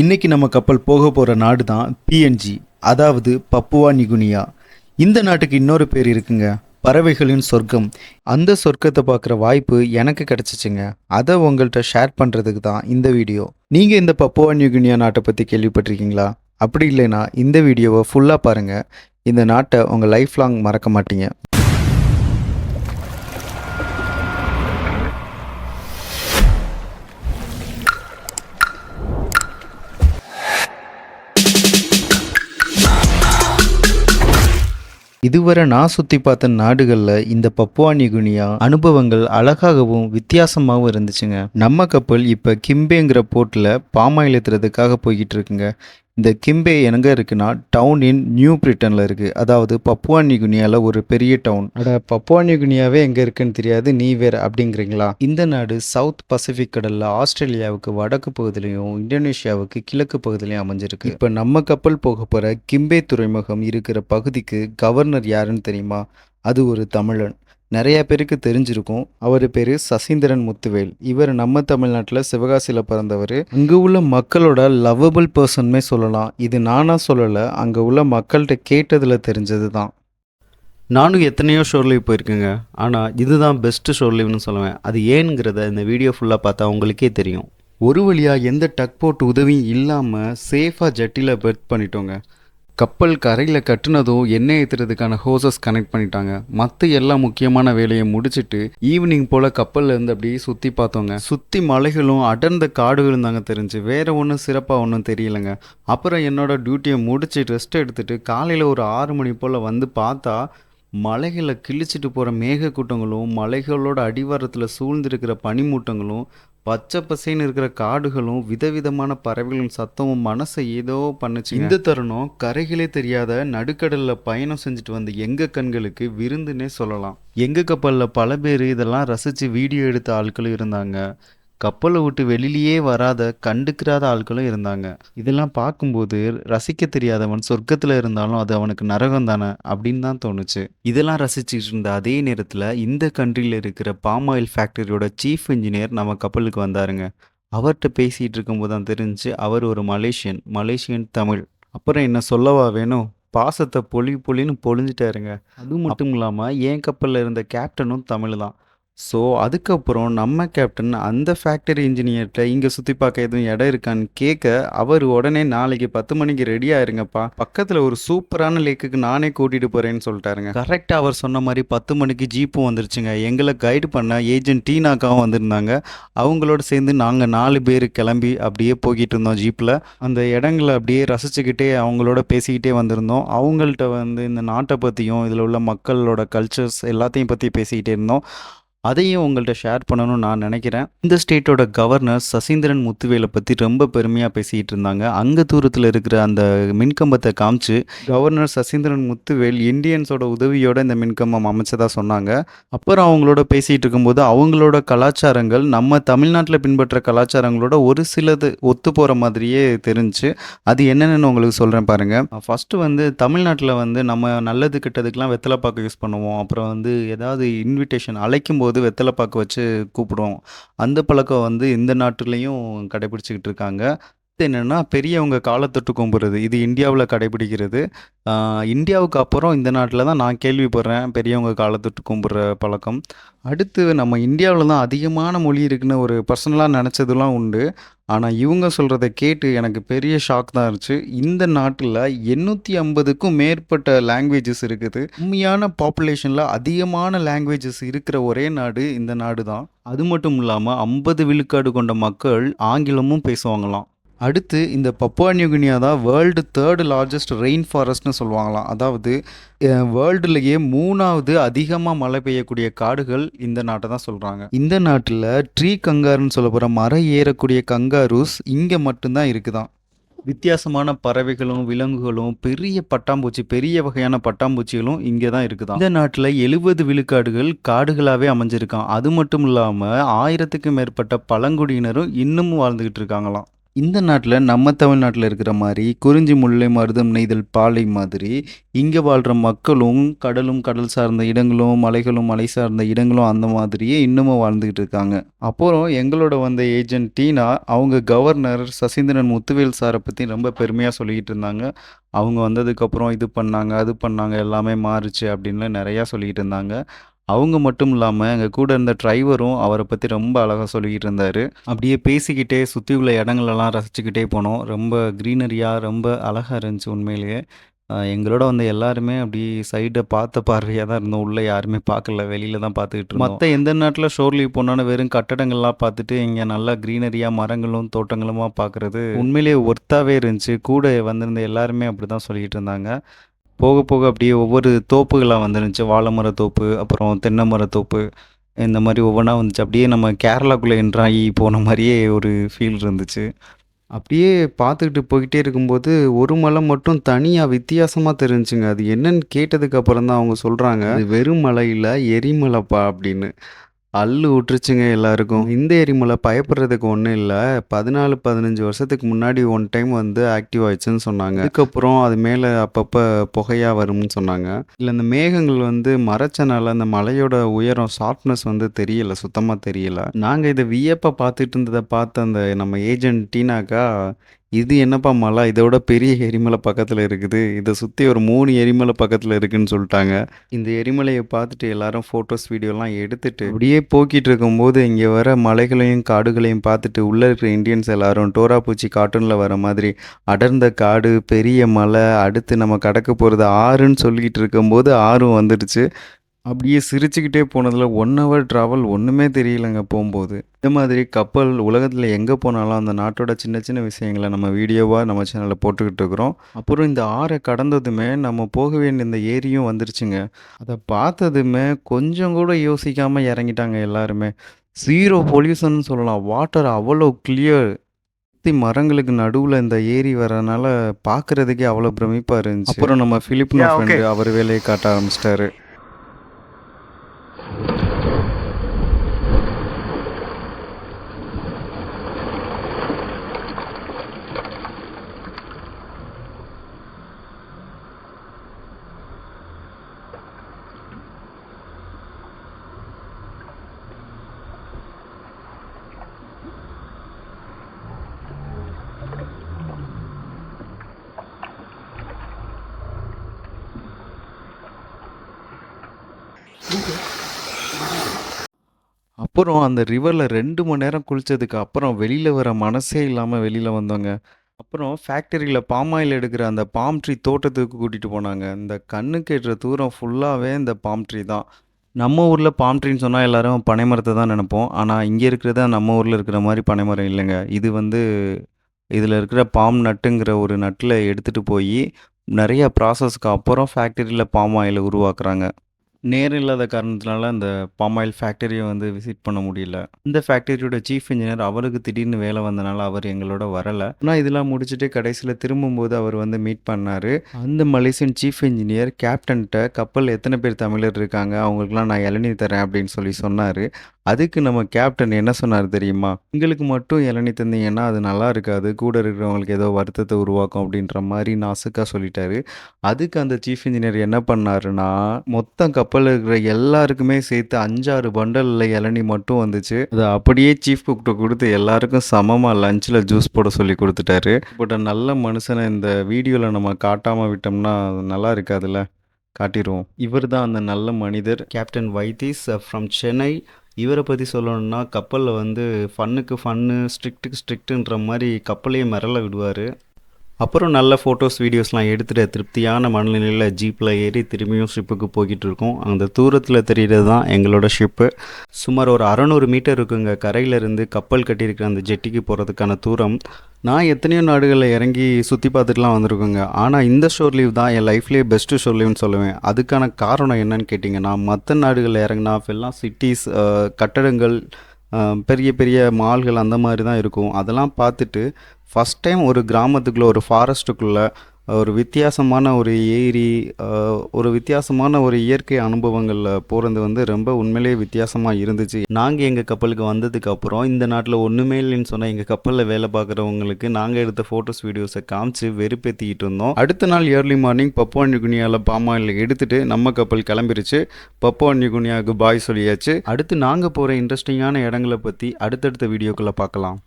இன்னைக்கு நம்ம கப்பல் போக போகிற நாடு தான் பிஎன்ஜி அதாவது பப்புவா நிகுனியா. இந்த நாட்டுக்கு இன்னொரு பேர் இருக்குங்க பறவைகளின் சொர்க்கம். அந்த சொர்க்கத்தை பார்க்குற வாய்ப்பு எனக்கு கிடச்சிச்சுங்க. அதை உங்கள்கிட்ட ஷேர் பண்ணுறதுக்கு தான் இந்த வீடியோ. நீங்கள் இந்த பப்புவா நியூகினியா நாட்டை பற்றி கேள்விப்பட்டிருக்கீங்களா? அப்படி இல்லைன்னா இந்த வீடியோவை ஃபுல்லாக பாருங்கள் இந்த நாட்டை உங்கள் லைஃப் லாங் மறக்க மாட்டீங்க. இதுவரை நான் சுற்றி பார்த்த நாடுகளில் இந்த பப்புவா நிகுனியா அனுபவங்கள் அழகாகவும் வித்தியாசமாகவும் இருந்துச்சுங்க. நம்ம கப்பல் இப்போ கிம்பேங்கிற போர்ட்டில் பாமாயில் ஏற்றுறதுக்காக போய்கிட்டு இருக்குங்க. இந்த கிம்பே எங்க இருக்குன்னா டவுன் இன் நியூ பிரிட்டனில் இருக்குது அதாவது பப்புவா நிகுனியாவில் ஒரு பெரிய டவுன் அட பப்புவா நிகுனியாவே எங்கே இருக்குன்னு தெரியாது நீ வேற அப்படிங்கிறீங்களா? இந்த நாடு சவுத் பசிபிக் கடலில் ஆஸ்திரேலியாவுக்கு வடக்கு பகுதியிலையும் இந்தோனேஷியாவுக்கு கிழக்கு பகுதியிலையும் அமைஞ்சிருக்கு. இப்போ நம்ம கப்பல் போக போகிற கிம்பே துறைமுகம் இருக்கிற பகுதிக்கு கவர்னர் யாருன்னு தெரியுமா? அது ஒரு தமிழன். நிறைய பேருக்கு தெரிஞ்சிருக்கும். அவர் பேர் சசீந்திரன் முத்துவேல். இவர் நம்ம தமிழ்நாட்டில் சிவகாசியில் பிறந்தவர். அங்கே உள்ள மக்களோட லவ்வபிள் பர்சன்மே சொல்லலாம். இது நானாக சொல்லலை அங்கே உள்ள மக்கள்கிட்ட கேட்டதில் தெரிஞ்சது தான் நானும் எத்தனையோ ஷோர்லீவ் போயிருக்கேங்க. ஆனால் இதுதான் பெஸ்ட்டு ஷோர்லீவ்னு சொல்லுவேன். அது ஏனுங்கிறத இந்த வீடியோ ஃபுல்லாக பார்த்தா உங்களுக்கே தெரியும். ஒரு வழியாக எந்த டக் போட் உதவியும் இல்லாமல் சேஃபாக ஜட்டியில் பெர்த் பண்ணிட்டோங்க. கப்பல் கரையில் கட்டுனதும் எண்ணெய் ஏற்றுறதுக்கான ஹோசஸ் கனெக்ட் பண்ணிட்டாங்க. மற்ற எல்லா முக்கியமான வேலையை முடிச்சுட்டு ஈவினிங் போல் கப்பலில் இருந்து அப்படியே சுற்றி பார்த்தோங்க. சுற்றி மலைகளும் அடர்ந்த காடுகளும் தாங்க தெரிஞ்சு. வேறு ஒன்றும் சிறப்பாக ஒன்றும் தெரியலங்க. அப்புறம் என்னோடய டியூட்டியை முடிச்சு ரெஸ்ட் எடுத்துட்டு காலையில் ஒரு ஆறு மணி போல் வந்து பார்த்தா மலைகளை கிழிச்சிட்டு போகிற மேகக்கூட்டங்களும் மலைகளோட அடிவாரத்தில் சூழ்ந்திருக்கிற பனிமூட்டங்களும் பச்சை பசேன்னு இருக்கிற காடுகளும் விதவிதமான பறவைகளின் சத்தமும் மனசை ஏதோ பண்ணுச்சு இந்த தருணம் கரைகளே தெரியாத நடுக்கடல்ல பயணம் செஞ்சுட்டு வந்த எங்க கண்களுக்கு விருந்துன்னே சொல்லலாம். எங்க கப்பல்ல பல பேர் இதெல்லாம் ரசிச்சு வீடியோ எடுத்த ஆட்களும் இருந்தாங்க. கப்பலை விட்டு வெளியிலேயே வராத கண்டுக்கிறாத ஆட்களும் இருந்தாங்க. இதெல்லாம் பார்க்கும்போது ரசிக்க தெரியாதவன் சொர்க்கத்தில் இருந்தாலும் அது அவனுக்கு நரகம் தானே அப்படின்னு தான் தோணுச்சு. இதெல்லாம் ரசிச்சுட்டு இருந்த அதே நேரத்தில் இந்த கண்ட்ரியில் இருக்கிற பாம் ஆயில் ஃபேக்டரியோட சீஃப் இன்ஜினியர் நம்ம கப்பலுக்கு வந்தாருங்க. அவர்கிட்ட பேசிகிட்டு இருக்கும்போது தான் தெரிஞ்சு அவர் ஒரு மலேசியன் மலேசியன் தமிழ். அப்புறம் என்ன சொல்லவா வேணும்? பாசத்தை பொலி பொலின்னு பொழிஞ்சிட்டாருங்க. அது மட்டும் இல்லாமல் என் கப்பலில் இருந்த கேப்டனும் தமிழ் தான். ஸோ அதுக்கப்புறம் நம்ம கேப்டன் அந்த ஃபேக்டரி இன்ஜினியர்கிட்ட இங்கே சுற்றி பார்க்க எதுவும் இடம் இருக்கான்னு கேட்க அவர் உடனே நாளைக்கு பத்து மணிக்கு ரெடியாக இருங்கப்பா பக்கத்தில் ஒரு சூப்பரான லேக்குக்கு நானே கூட்டிகிட்டு போகிறேன்னு சொல்லிட்டாருங்க. கரெக்டாக அவர் சொன்ன மாதிரி பத்து மணிக்கு ஜீப்பும் வந்துருச்சுங்க. எங்களை கைடு பண்ண ஏஜென்ட் டீனாக்காவும் வந்திருந்தாங்க. அவங்களோட சேர்ந்து நாங்கள் நாலு பேர் கிளம்பி அப்படியே போய்கிட்டு இருந்தோம் ஜீப்பில் அந்த இடங்களை அப்படியே ரசிச்சுக்கிட்டே அவங்களோட பேசிக்கிட்டே வந்திருந்தோம். அவங்கள்ட்ட வந்து இந்த நாட்டை பற்றியும் இதில் உள்ள மக்களோட கல்ச்சர்ஸ் எல்லாத்தையும் பற்றி பேசிக்கிட்டே இருந்தோம். அதையும் உங்கள்கிட்ட ஷேர் பண்ணணும்னு நான் நினைக்கிறேன். இந்த ஸ்டேட்டோட கவர்னர் சசீந்திரன் முத்துவேலை பற்றி ரொம்ப பெருமையாக பேசிக்கிட்டு இருந்தாங்க. அங்கே தூரத்தில் இருக்கிற அந்த மின்கம்பத்தை காமிச்சு கவர்னர் சசீந்திரன் முத்துவேல் இந்தியன்ஸோட உதவியோட இந்த மின்கம்பம் அமைச்சதாக சொன்னாங்க. அப்புறம் அவங்களோட பேசிகிட்டு இருக்கும்போது அவங்களோட கலாச்சாரங்கள் நம்ம தமிழ்நாட்டில் பின்பற்ற கலாச்சாரங்களோட ஒரு சிலது ஒத்து போகிற மாதிரியே தெரிஞ்சு அது என்னென்னு உங்களுக்கு சொல்கிறேன் பாருங்கள் ஃபஸ்ட்டு வந்து தமிழ்நாட்டில் வந்து நம்ம நல்லது கெட்டதுக்கெலாம் வெத்தலைப்பாக்கு யூஸ் பண்ணுவோம். அப்புறம் வந்து ஏதாவது இன்விடேஷன் அழைக்கும் போது வெத்தலைப்பாக்கு வச்சு கூப்பிடுவோம். அந்த பழக்கம் வந்து இந்த நாட்டுலேயும் கடைபிடிச்சிக்கிட்டு இருக்காங்க. என்னென்னா பெரியவங்க காலத்தொட்டு கும்புறது இது இந்தியாவில் கடைபிடிக்கிறது. இந்தியாவுக்கு அப்புறம் இந்த நாட்டில் தான் நான் கேள்விப்படுறேன் பெரியவங்க காலத்தொட்டு கும்பிட்ற பழக்கம். அடுத்து நம்ம இந்தியாவில் தான் அதிகமான மொழி இருக்குன்னு ஒரு பர்சனலாக நினச்சதுலாம் உண்டு. ஆனால் இவங்க சொல்கிறத கேட்டு எனக்கு பெரிய ஷாக் தான் இருந்துச்சு. இந்த நாட்டில் எண்ணூற்றி ஐம்பதுக்கும் மேற்பட்ட லாங்குவேஜஸ் இருக்குது. உண்மையான பாப்புலேஷனில் அதிகமான லாங்குவேஜஸ் இருக்கிற ஒரே நாடு இந்த நாடு தான் அது மட்டும் இல்லாமல் ஐம்பது விழுக்காடு கொண்ட மக்கள் ஆங்கிலமும் பேசுவாங்களாம். அடுத்து இந்த பப்புவா நியூகினியா தான் வேர்ல்டு தேர்டு லார்ஜஸ்ட் ரெயின் ஃபாரஸ்ட்னு சொல்லுவாங்களாம். அதாவது வேர்ல்டுலேயே மூணாவது அதிகமாக மழை பெய்யக்கூடிய காடுகள் இந்த நாட்டை தான் சொல்கிறாங்க இந்த நாட்டில் ட்ரீ கங்காருன்னு சொல்ல போகிற மரம் ஏறக்கூடிய கங்காரூஸ் இங்கே மட்டும்தான் இருக்குதான் வித்தியாசமான பறவைகளும் விலங்குகளும் பெரிய பட்டாம்பூச்சி பெரிய வகையான பட்டாம்பூச்சிகளும் இங்கே தான் இருக்குதாம். இந்த நாட்டில் எழுபது விழுக்காடுகள் காடுகளாகவே அமைஞ்சிருக்கான் அது மட்டும் இல்லாமல் ஆயிரத்துக்கும் மேற்பட்ட பழங்குடியினரும் இன்னமும் வாழ்ந்துக்கிட்டு இருக்காங்களாம். இந்த நாட்டில் நம்ம தமிழ்நாட்டில் இருக்கிற மாதிரி குறிஞ்சி முல்லை மருதம் நெய்தல் பாலை மாதிரி இங்கே வாழ்கிற மக்களும் கடலும் கடல் சார்ந்த இடங்களும் மலைகளும் மலை சார்ந்த இடங்களும் அந்த மாதிரியே இன்னமும் வாழ்ந்துக்கிட்டு இருக்காங்க. அப்புறம் எங்களோட வந்த ஏஜென்ட் டீனா அவங்க கவர்னர் சசீந்திரன் முத்துவேல் சாரை பற்றி ரொம்ப பெருமையாக சொல்லிக்கிட்டு இருந்தாங்க. அவங்க வந்ததுக்கப்புறம் இது பண்ணாங்க அது பண்ணாங்க எல்லாமே மாறுச்சு அப்படின்லாம் நிறையா சொல்லிக்கிட்டு இருந்தாங்க. அவங்க மட்டும் இல்லாமல் எங்கள் கூட இருந்த டிரைவரும் அவரை பற்றி ரொம்ப அழகாக சொல்லிக்கிட்டு இருந்தார். அப்படியே பேசிக்கிட்டே சுற்றி உள்ள இடங்களெல்லாம் ரசிச்சுக்கிட்டே போனோம். ரொம்ப க்ரீனரியாக ரொம்ப அழகாக இருந்துச்சு உண்மையிலேயே. எங்களோட வந்த எல்லாருமே அப்படி சைடை பார்த்த பார்வையாக தான் இருந்தோம். உள்ளே யாருமே பார்க்கல. வெளியில தான் பார்த்துக்கிட்டு மற்ற எந்த நாட்டில் ஷோர் லீவ் போனாலும் வெறும் கட்டடங்கள்லாம் பார்த்துட்டு இங்கே நல்லா க்ரீனரியாக மரங்களும் தோட்டங்களுமா பார்க்குறது உண்மையிலேயே ஒர்த்தாகவே இருந்துச்சு. கூட வந்திருந்த எல்லாருமே அப்படி தான் சொல்லிக்கிட்டு இருந்தாங்க. போக போக அப்படியே ஒவ்வொரு தோப்புகளாக வந்துருந்துச்சு. வாழை மர தோப்பு அப்புறம் தென்னை மர தோப்பு இந்த மாதிரி ஒவ்வொன்றா வந்துச்சு. அப்படியே நம்ம கேரளாக்குள்ளே என்ட்ராகி போன மாதிரியே ஒரு ஃபீல் இருந்துச்சு. அப்படியே பார்த்துக்கிட்டு போய்கிட்டே இருக்கும்போது ஒரு மலை மட்டும் தனியாக வித்தியாசமாக தெரிஞ்சுங்க அது என்னன்னு கேட்டதுக்கு அப்புறம் தான் அவங்க சொல்கிறாங்க அது வெறும் மலை இல்லை எரிமலைப்பா அப்படின்னு. அள்ளு விட்டுருச்சுங்க எல்லாருக்கும். இந்த எரிமலை பயப்படுறதுக்கு ஒன்றும் இல்லை. பதினாலு பதினஞ்சு வருஷத்துக்கு முன்னாடி ஒன் டைம் வந்து ஆக்டிவ் ஆயிடுச்சுன்னு சொன்னாங்க. அதுக்கப்புறம் அது மேலே அப்பப்போ புகையாக வரும்னு சொன்னாங்க. இல்லை இந்த மேகங்கள் வந்து மறைச்சனால அந்த மலையோட உயரம் ஷார்ப்னஸ் வந்து தெரியல சுத்தமாக தெரியல. நாங்கள் இதை வியப்பாக பார்த்துட்டு இருந்ததை பார்த்த அந்த நம்ம ஏஜென்ட் டீனாக்கா இது என்னப்பா மலை? இதோட பெரிய எரிமலை பக்கத்தில் இருக்குது. இதை சுற்றி ஒரு மூணு எரிமலை பக்கத்தில் இருக்குன்னு சொல்லிட்டாங்க. இந்த எரிமலையை பார்த்துட்டு எல்லாரும் ஃபோட்டோஸ் வீடியோலாம் எடுத்துட்டு அப்படியே போக்கிட்டு இருக்கும்போது இங்கே வர மலைகளையும் காடுகளையும் பார்த்துட்டு உள்ளே இருக்கிற இந்தியன்ஸ் எல்லாரும் டோரா பூச்சி கார்ட்டூனில் வர மாதிரி அடர்ந்த காடு பெரிய மலை அடுத்து நம்ம கடக்க போகிறது ஆறுன்னு சொல்லிக்கிட்டு இருக்கும்போது ஆறும் வந்துடுச்சு. அப்படியே சிரிச்சுக்கிட்டே போனதில் ஒன் ஹவர் ட்ராவல் ஒன்றுமே தெரியலங்க போகும்போது. இந்த மாதிரி கப்பல் உலகத்தில் எங்கே போனாலும் அந்த நாட்டோட சின்ன சின்ன விஷயங்களை நம்ம வீடியோவாக நம்ம சேனலில் போட்டுக்கிட்டு இருக்கிறோம். அப்புறம் இந்த ஆறை கடந்ததுமே நம்ம போக வேண்டிய இந்த ஏரியும் வந்துருச்சுங்க. அதை பார்த்ததுமே கொஞ்சம் கூட யோசிக்காமல் இறங்கிட்டாங்க எல்லாருமே. ஜீரோ பொல்யூஷன் சொல்லலாம். வாட்டர் அவ்வளோ கிளியர் சுற்றி மரங்களுக்கு நடுவில் இந்த ஏரி வரனால பார்க்குறதுக்கே அவ்வளோ பிரமிப்பாக இருந்துச்சு. அப்புறம் நம்ம ஃபிலிப்னோ. ஃப்ரெண்டு அவர் வேலையை காட்ட ஆரம்பிச்சிட்டாரு. அப்புறம் அந்த ரிவரில் ரெண்டு மணி நேரம் குளித்ததுக்கு அப்புறம் வெளியில் வர மனசே இல்லாமல் வெளியில் வந்தோங்க. அப்புறம் ஃபேக்டரியில் பாம் ஆயில் எடுக்கிற அந்த பாம் ட்ரீ தோட்டத்துக்கு கூட்டிகிட்டு போனாங்க. இந்த கண்ணுக்கு எட்டுற தூரம் ஃபுல்லாகவே இந்த பாம் ட்ரீ தான். நம்ம ஊரில் பாம் ட்ரீன்னு சொன்னால் எல்லாரும் பனைமரத்தை தான் நினைப்போம். ஆனால் இங்கே இருக்கிறத நம்ம ஊரில் இருக்கிற மாதிரி பனைமரம் இல்லைங்க. இது வந்து இதில் இருக்கிற பாம் நட்டுங்கிற ஒரு நட்டில் எடுத்துகிட்டு போய் நிறைய ப்ராசஸ்க்கு அப்புறம் ஃபேக்டரியில் பாம் ஆயில் உருவாக்குறாங்க. நேரம் இல்லாத காரணத்தினால அந்த பாம் ஆயில் ஃபேக்டரியை வந்து விசிட் பண்ண முடியல. இந்த ஃபேக்டரியோட சீஃப் இன்ஜினியர் அவருக்கு திடீர்னு வேலை வந்தனால அவர் எங்களோட வரலை. ஆனால் இதெல்லாம் முடிச்சுட்டு கடைசியில் திரும்பும்போது அவர் வந்து மீட் பண்ணார். அந்த மலேசியன் சீஃப் இன்ஜினியர் கேப்டன்கிட்ட கப்பல் எத்தனை பேர் தமிழர் இருக்காங்க? அவங்களுக்குலாம் நான் இளநீர் தரேன் அப்படின்னு சொல்லி சொன்னார். அதுக்கு நம்ம கேப்டன் என்ன சொன்னார் தெரியுமா? எங்களுக்கு மட்டும் இளநீ தந்தீங்கன்னா அது நல்லா இருக்காது. கூட இருக்கிறவங்களுக்கு ஏதோ வருத்தத்தை உருவாக்கும். அப்படின்ற மாதிரி நாசுக்காக சொல்லிட்டாரு. அதுக்கு அந்த சீஃப் இன்ஜினியர் என்ன பண்ணாருன்னா மொத்தம் கப்பலில் இருக்கிற எல்லாருக்குமே சேர்த்து அஞ்சாறு பண்டலில் இளநி மட்டும் வந்துச்சு. அதை அப்படியே சீஃப் குக்கிட்ட கொடுத்து எல்லாருக்கும் சமமாக லஞ்சில் ஜூஸ் போட சொல்லி கொடுத்துட்டாரு. பட் நல்ல மனுஷனை இந்த வீடியோவில் நம்ம காட்டாமல் விட்டோம்னா நல்லா இருக்காதுல்ல? காட்டிடுவோம் இவர் தான் அந்த நல்ல மனிதர். கேப்டன் வைத்தீஸ் ஃப்ரம் சென்னை இவரை பற்றி சொல்லணுன்னா கப்பலில் வந்து ஃபன்னுக்கு ஃபன்னு ஸ்ட்ரிக்ட்டுக்கு ஸ்ட்ரிக்ட்டுன்ற மாதிரி கப்பலையே மிரள விடுவார். அப்புறம் நல்ல ஃபோட்டோஸ் வீடியோஸ்லாம் எடுத்துகிட்டு திருப்தியான மனநிலையில் ஜீப்பில் ஏறி திரும்பியும் ஷிப்புக்கு போய்கிட்டு இருக்கோம். அந்த தூரத்தில் தெரிகிறது தான் எங்களோட ஷிப்பு சுமார் ஒரு அறநூறு மீட்டர் இருக்குங்க. கரையிலேருந்து கப்பல் கட்டியிருக்கிற அந்த ஜெட்டிக்கு போகிறதுக்கான தூரம். நான் எத்தனையோ நாடுகளில் இறங்கி சுற்றி பார்த்துட்டுலாம் வந்திருக்கோங்க. ஆனால் இந்த ஷோர் லீவ் தான் என் லைஃப்லேயே பெஸ்ட்டு ஷோர் லீவ்னு சொல்லுவேன். அதுக்கான காரணம் என்னன்னு கேட்டிங்கன்னா மற்ற நாடுகளில் இறங்கினா எல்லாம் சிட்டிஸ் கட்டடங்கள் பெரிய பெரிய மால்கள் அந்த மாதிரி தான் இருக்கும். அதெல்லாம் பார்த்துட்டு ஃபஸ்ட் டைம் ஒரு கிராமத்துக்குள்ளே ஒரு ஃபாரஸ்ட்டுக்குள்ளே ஒரு வித்தியாசமான ஒரு ஏரி ஒரு வித்தியாசமான ஒரு இயற்கை அனுபவங்களில் போகிறது வந்து ரொம்ப உண்மையிலேயே வித்தியாசமாக இருந்துச்சு. நாங்கள் எங்கள் கப்பலுக்கு வந்ததுக்கப்புறம் இந்த நாட்டில் ஒன்றுமே இல்லைன்னு சொன்னால் எங்கள் கப்பலில் வேலை பார்க்குறவங்களுக்கு நாங்கள் எடுத்த ஃபோட்டோஸ் வீடியோஸை காமிச்சு வெறுப்பேற்றிக்கிட்டு இருந்தோம். அடுத்த நாள் ஏர்லி மார்னிங் பப்போ நிகுனியாவில் பாமாயில் எடுத்துட்டு நம்ம கப்பல் கிளம்பிருச்சு. பப்போ நிகுனியாவுக்கு பாய் சொல்லியாச்சு. அடுத்து நாங்கள் போகிற இன்ட்ரெஸ்டிங்கான இடங்களை பற்றி அடுத்தடுத்த வீடியோக்குள்ளே பார்க்கலாம்.